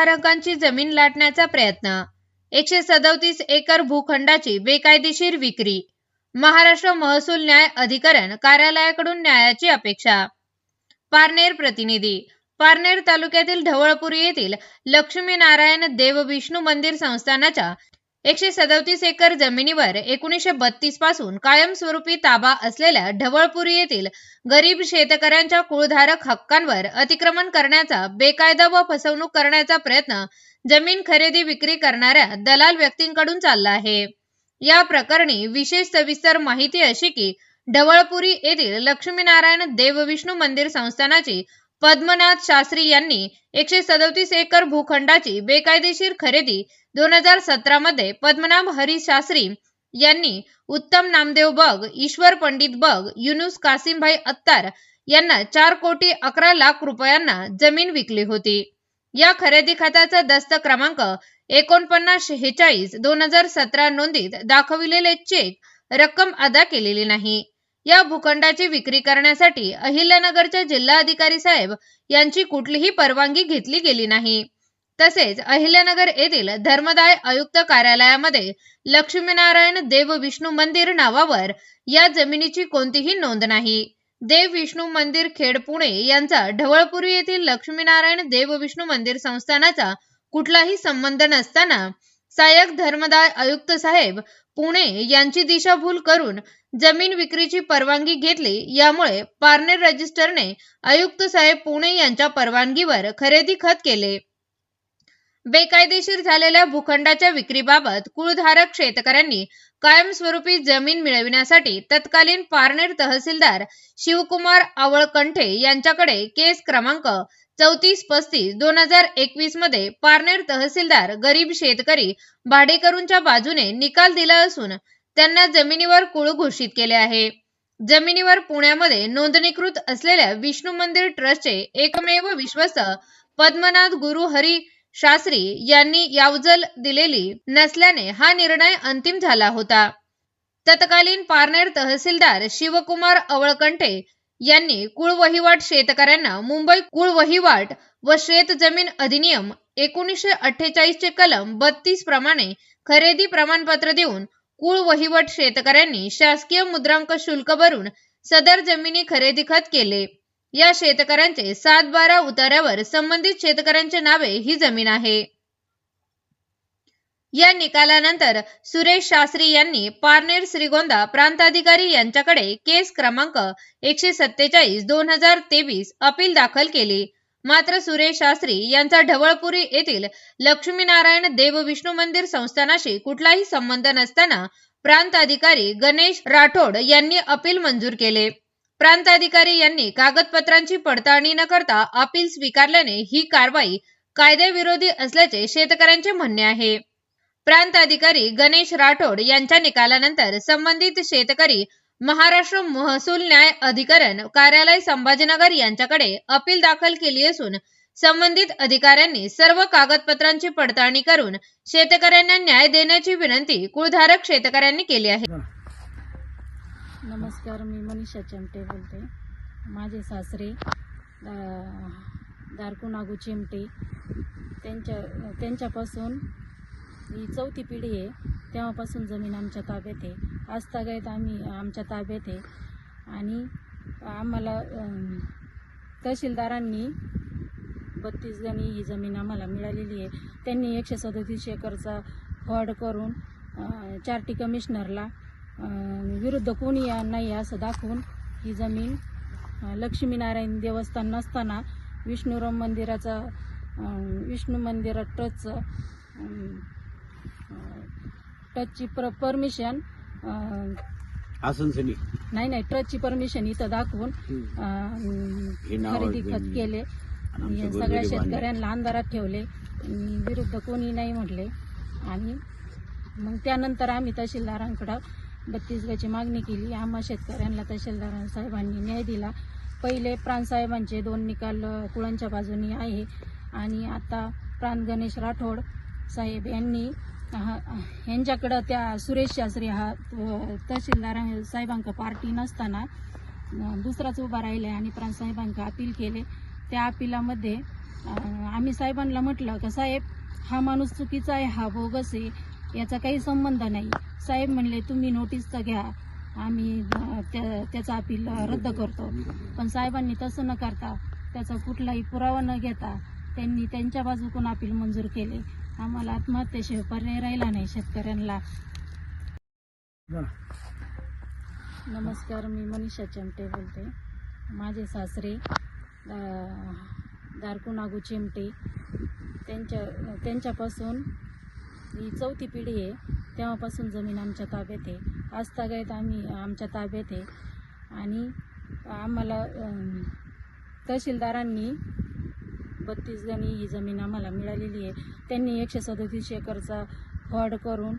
कुळधारकांची जमीन लाटण्याचा प्रयत्न. एकशे सदोतीस एकर भूखंडाची बेकायदेशीर विक्री. महाराष्ट्र महसूल न्याय अधिकरण कार्यालयाकडून न्यायाची अपेक्षा. पारनेर प्रतिनिधी. पारनेर तालुक्यातील ढवळपुरी येथील लक्ष्मीनारायण देव विष्णू मंदिर संस्थानाच्या एकशे सदतीस एकर जमिनीवर एकोणीसशे बत्तीसपासून कायमस्वरूपी ताबा असलेल्या ढवळपुरी येथील गरीब शेतकऱ्यांच्या कुळधारक हक्कांवर अतिक्रमण करण्याचा बेकायदा व फसवणूक करण्याचा प्रयत्न जमीन खरेदी विक्री करणाऱ्या दलाल व्यक्तींकडून चालला आहे. या प्रकरणी विशेष सविस्तर माहिती अशी की ढवळपुरी येथील लक्ष्मीनारायण देवविष्णू मंदिर संस्थानाची पद्मनाथ शास्त्री यांनी एकशे सदतीस एकर भूखंडाची बेकायदेशीर खरेदी दोन हजार सतरा मध्ये पद्मनाभ हरी शास्त्री यांनी उत्तम नामदेव बग ईश्वर पंडित बग युनुस कासिमभाई अत्तार यांना चार कोटी अकरा लाख रुपयांना जमीन विकली होती. या खरेदी खात्याचा दस्त क्रमांक एकोणपन्नास शेहेचाळीस दोन हजार सतरा नोंदीत दाखविलेले चेक रक्कम अदा केलेली नाही. या भूखंडाची विक्री करण्यासाठी अहिल्यानगरच्या जिल्हाधिकारी साहेब यांची कुठलीही परवानगी घेतली गेली नाही. तसेच अहिल्यानगर येथील धर्मदाय आयुक्त कार्यालयामध्ये लक्ष्मीनारायण देव विष्णू मंदिर नावावर या जमिनीची कोणतीही नोंद नाही. देव विष्णू मंदिर खेड पुणे यांचा ढवळपुरी येथील लक्ष्मीनारायण देव विष्णू मंदिर संस्थानाचा कुठलाही संबंध नसताना सहाय्यक धर्मदाय आयुक्त साहेब पुणे यांची दिशाभूल करून जमीन विक्रीची परवानगी घेतली यामुळे पारनेर रजिस्टरने आयुक्त साहेब पुणे यांच्या परवानगीवर खरेदी खत केले. बेकायदेशीर झालेल्या भूखंडाच्या विक्रीबाबत कुळधारक शेतकऱ्यांनी कायमस्वरूपी जमीन मिळविण्यासाठी तत्कालीन पारनेर तहसीलदार शिवकुमार आवळकंठे यांच्याकडे केस क्रमांक चौतीस पस्तीस दोन हजार एकवीसमध्ये पारनेर तहसीलदार गरीब शेतकरी भाडेकरूंच्या बाजूने निकाल दिला असून त्यांना जमिनीवर कुळ घोषित केले आहे. जमिनीवर पुण्यामध्ये नोंदणीकृत असलेल्या विष्णू मंदिर ट्रस्टचे एकमेव विश्वस्त पद्मनाथ गुरु हरी शास्त्री यांनी यावजल दिलेली नसल्याने हा निर्णय अंतिम झाला होता. तत्कालीन पारनेर तहसीलदार शिवकुमार अवळकंठे यांनी कुळ वहिवाट शेतकऱ्यांना मुंबई कुळ वहिवाट व शेत जमीन अधिनियम एकोणीसशे अठ्ठेचाळीस चे कलम बत्तीस प्रमाणे खरेदी प्रमाणपत्र देऊन कुळवहिवट शेतकऱ्यांनी शासकीय मुद्रांक शुल्क भरून सदर जमिनी खरेदी खत केले. या शेतकऱ्यांचे सात बारा उतार्यावर संबंधित शेतकऱ्यांचे नावे ही जमीन आहे. या निकालानंतर सुरेश शास्त्री यांनी पारनेर श्रीगोंदा प्रांताधिकारी यांच्याकडे केस क्रमांक एकशे सत्तेचाळीस दोन हजार तेवीस अपील दाखल केली. मात्र सुरेश शास्त्री यांचा ढवळपुरी येथील लक्ष्मीनारायण देव विष्णू मंदिर संस्थानाशी कुठलाही संबंध नसताना प्रांत अधिकारी गणेश राठोड यांनी अपील मंजूर केले. प्रांत अधिकारी यांनी कागदपत्रांची पडताळणी न करता अपील स्वीकारल्याने ही कारवाई कायद्याविरोधी असल्याचे शेतकऱ्यांचे म्हणणे आहे. प्रांत अधिकारी गणेश राठोड यांच्या निकालानंतर संबंधित शेतकरी महाराष्ट्र महसूल न्याय अधिकरण कार्यालय संभाजीनगर यांच्याकडे अपील दाखल केली असून संबंधित अधिकाऱ्यांनी सर्व कागदपत्रांची पडताळणी करून शेतकऱ्यांना न्याय देण्याची विनंती कुळधारक शेतकऱ्यांनी केली आहे. नमस्कार मी मनीषा चिमटे बोलते. माझे सासरे दारकुनागू नागू चिमटे त्यांच्या त्यांच्यापासून ही चौथी पिढी आहे. तेव्हापासून जमीन आमच्या ताब्यात आहे. आजतागायत आम्ही आमच्या ताब्यात आहे. आणि आम्हाला तहसीलदारांनी बत्तीस गणी ही जमीन आम्हाला मिळालेली आहे. त्यांनी एकशे सदतीस एकरचा फ्रॉड करून चार्टी कमिशनरला विरुद्ध कोणी नाही असं दाखवून ही जमीन लक्ष्मीनारायण देवस्थान नसताना विष्णुराम मंदिराचा विष्णू मंदिरा ट्रस्टचं टचची प्र परमिशन आसनसनी नाही नाही ट्रस्टची परमिशन इथं दाखवून अं, हे नाव खरेदी खत. केले. आणि सगळ्या. शेतकऱ्यांना अंधारात ठेवले. आणि विरुद्ध कोणी नाही म्हटले. आणि मग त्यानंतर आम्ही तहसीलदारांकडं बत्तीस गाची मागणी केली. आम्हा शेतकऱ्यांना तहसीलदार साहेबांनी न्याय दिला. पहिले प्राणसाहेबांचे दोन निकाल अ, कुळांच्या बाजूनी आहे. आणि आता प्राण गणेश राठोड साहेब यांनी हा- यांच्याकडं त्या सुरेश शास्त्री हा तहसीलदार साहेबांका पार्टी नसताना दुसराच उभा राहिले आणि प्राणसाहेबांका अपील केले. त्या अपिलामध्ये आम्ही साहेबांना म्हटलं का साहेब हा माणूस चुकीचा आहे हा बोगस आहे. याचा काही संबंध नाही. साहेब म्हणले तुम्ही नोटीस तर घ्या. आम्ही त्या त्याचा अपील रद्द करतो. पण साहेबांनी तसं न करता त्याचा कुठलाही पुरावा न घेता त्यांनी त्यांच्या बाजूकून अपील मंजूर केले. आम्हाला आत्महत्येशिवाय पर्याय राहिला नाही शेतकऱ्यांना. नमस्कार मी मनीषा चमटे बोलते. माझे सासरे दारकू नागू चिमटे. त्यांच्या त्यांच्यापासून ही चौथी पिढी आहे. तेव्हापासून जमीन आमच्या ताब्यात आहे. आजतागायत आम्ही आमच्या ताब्यात आहे. आणि आम्हाला तहसीलदारांनी बत्तीस गणी ही जमीन आम्हाला मिळालेली आहे. त्यांनी एकशे सदतीस एकरचा फॉड करून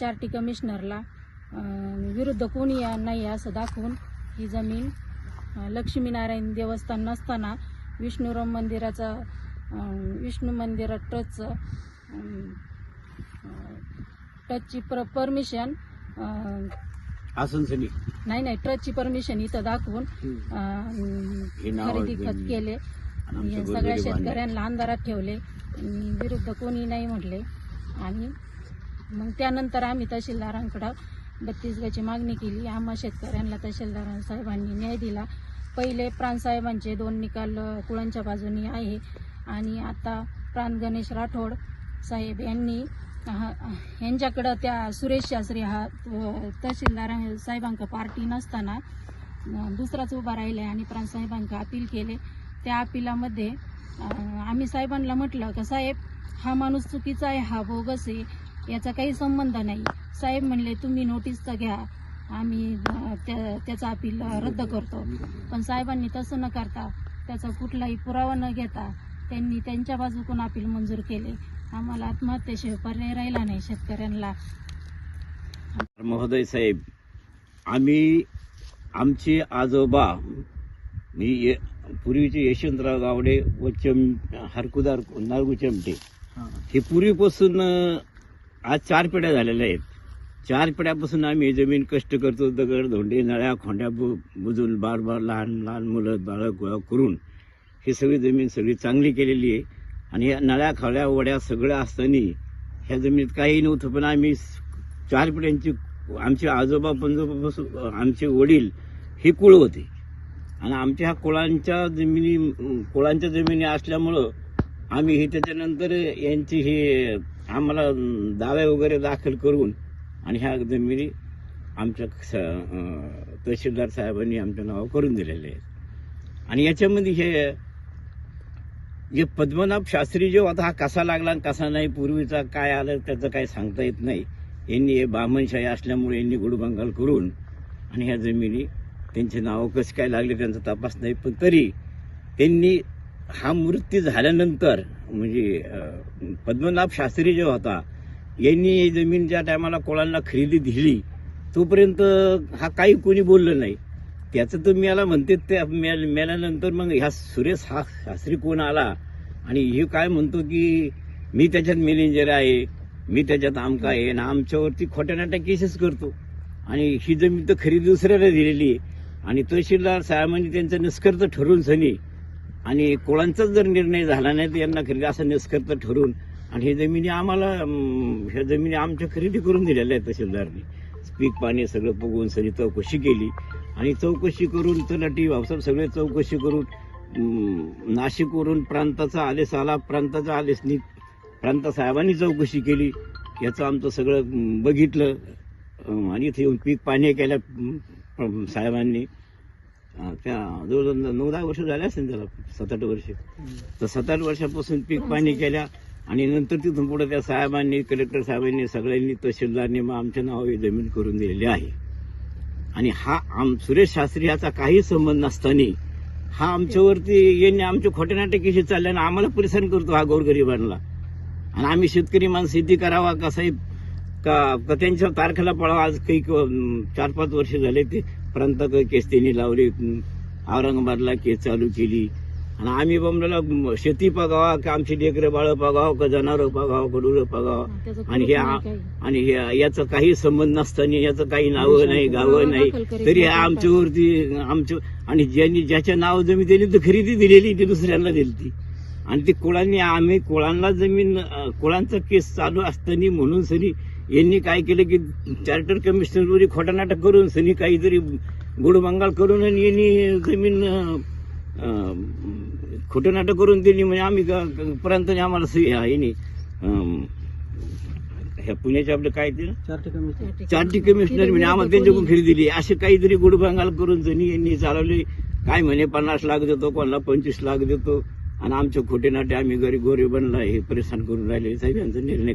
चार्टी कमिशनरला विरुद्ध कोणी नाही असं दाखवून ही जमीन लक्ष्मीनारायण देवस्थान नसताना विष्णुराम मंदिराचा विष्णू मंदिरात अं, टचची प्र परमिशन आसन नाही नाही ट्रस्टची परमिशन इथं दाखवून खरेदी. केले. सगळ्या शेतकऱ्यांना अंधारात ठेवले. विरुद्ध कोणी नाही म्हटले. आणि मग त्यानंतर आम्ही तहसीलदारांकडं बत्तीस गाची मागणी केली. आम्हा शेतकऱ्यांना तहसीलदार साहेबांनी न्याय दिला. पहिले प्राणसाहेबांचे दोन निकाल कुळांच्या बाजूनी आहे. आणि आता प्राण गणेश राठोड साहेब यांनी हा- यांच्याकडं त्या सुरेश शास्त्री हा तहसीलदार साहेबांक पार्टी नसताना दुसराच उभा राहिला आणि प्राणसाहेबांक अपील केले. त्या अपिलामध्ये आम्ही साहेबांना म्हटलं का साहेब हा माणूस चुकीचा आहे हा बोगस आहे याचा काही संबंध नाही. साहेब म्हणले तुम्ही नोटीस तर घ्या आम्ही त्याचा अपील रद्द करतो. पण साहेबांनी तसं न करता त्याचा कुठलाही पुरावा न घेता त्यांनी त्यांच्या बाजूकून अपील मंजूर केले. आम्हाला आत्महत्येशिवाय पर्याय राहिला नाही शेतकऱ्यांना. महोदय साहेब आम्ही आमचे आजोबा मी ये- पूर्वीचे यशवंतराव गावडे व चम हरकुदार नारगू चमटे. हे. पूर्वीपासून आज चार पिढ्या झालेल्या आहेत. चार पिढ्यापासून आम्ही जमीन कष्ट करतो दगड धोंडे नळ्या खोंड्या बु बुजून बार बार लहान लहान मुलं बाळं गोळा करून ही सगळी जमीन सगळी चांगली केलेली आहे. आणि या नळ्या खाड्या वड्या सगळ्या असताना ह्या जमिनीत काही नव्हतं पण आम्ही चार पिढ्यांची आमचे आजोबा पंजोबापासून आमचे वडील हे कुळ होते. आणि आमच्या ह्या कुळांच्या जमिनी कुळांच्या जमिनी असल्यामुळं आम्ही हे त्याच्यानंतर यांची हे आम्हाला दावे वगैरे दाखल करून आणि ह्या जमिनी आमच्या स- तहसीलदार साहेबांनी आमच्या नाव करून दिलेले आहेत. आणि याच्यामध्ये हे जे पद्मनाभ शास्त्री जो आता हा कसा लागला आणि कसा नाही पूर्वीचा काय आलं त्याचं काही सांगता येत नाही. यांनी हे बामणशाही असल्यामुळे यांनी गुडबंगाल करून आणि ह्या जमिनी त्यांचे नावं कसे काय लागले त्यांचा तपास नाही पण तरी त्यांनी हा मृत्यू झाल्यानंतर म्हणजे पद्मनाभ शास्त्री जो होता यांनी जमीन ज्या टायमाला कोळांना खरेदी दिली तोपर्यंत हा काही कोणी बोललं नाही. त्याचं तर मेला म्हणते ते मेल- मेल्यानंतर मग ह्या सुरेश हा शास्त्री कोण आला? आणि हे काय म्हणतो की मी त्याच्यात मॅनेजर आहे मी त्याच्यात आमका आहे आणि आमच्यावरती खोट्या नाट्या केसेस करतो. आणि ही जमीन तर खरेदी दुसऱ्याला दिलेली आहे. आणि तहसीलदार साहेबांनी म्हणजे त्यांचं निष्कर्ष ठरवून सनी. आणि कोळांचाच जर निर्णय झाला नाही तर यांना खरेदी असा निष्कर्ष ठरवून आणि हे जमिनी आम्हाला ह्या जमिनी आमच्या खरेदी करून दिलेल्या आहेत तहसीलदारनी. पीक पाणी सगळं बघून सनी चौकशी केली. आणि चौकशी करून तलाठी भाऊसाहेब सगळे चौकशी करून नाशिकवरून प्रांताचा आलेस आला. प्रांताचा आलेसनी प्रांत साहेबांनी चौकशी केली. याचं आमचं सगळं बघितलं. आणि इथे येऊन पीक पाणी केल्या साहेबांनी त्या जवळजवळ नऊ दहा वर्ष झाले असेल त्याला सात आठ वर्ष. तर सात आठ वर्षापासून पीक पाणी केल्या आणि नंतर तिथून पुढे त्या साहेबांनी कलेक्टर साहेबांनी सगळ्यांनी तहसीलदारनी मग आमच्या नावावर जमीन करून दिलेली आहे. आणि हा आम सुरेश शास्त्री याचा काही संबंध नसताना हा आमच्यावरती यांनी आमच्या खोटे नाटक कशी चालले आणि आम्हाला परेशान करतो हा गोरगरिबांना. आणि आम्ही शेतकरी माणसं शेती करावा का साहेब? का त्यांच्या तारखेला पळावा आज काही क- चार पाच वर्ष झाले ते प्रांत केस त्यांनी लावले. औरंगाबादला केस चालू केली. आणि आम्ही बमला शेती बघावा का आमची लेकरं बाळं बघावं का जनावरं बघावं का डुरं बघावं त्याचं आणि हे. आणि याचं काही संबंध नसताना याचं काही नावं नाही गावं नाही. तरी. आमच्यावरती आमच्या आणि ज्यांनी ज्याच्या नाव जमी त्यांनी तर खरेदी दिलेली ती दुसऱ्यांना दिली ती. आणि ते कुळांनी आम्ही कुळांना जमीन कुळांचा केस चालू असताना म्हणून सनी यांनी काय केलं की चार्टर कमिशनरवर खोटा नाटक करून सनी काहीतरी गुडबंगाल करून आणि यांनी जमीन खोटं नाटक करून दिली. म्हणजे आम्ही प्रांताने आम्हाला यांनी ह्या पुण्याच्या आपलं काय ते? चार्टी कमिशनर म्हणजे आम्हाला त्यांच्याकडून खरेदी दिली. असे काहीतरी गुडबंगाल करून जणी यांनी चालवले. काय म्हणे पन्नास लाख देतो कोणाला पंचवीस लाख देतो. आणि आमचे खोटे नाटे आम्ही गरीब गोरे बनला हे परेशान करून राहिले. साहेब यांचा निर्णय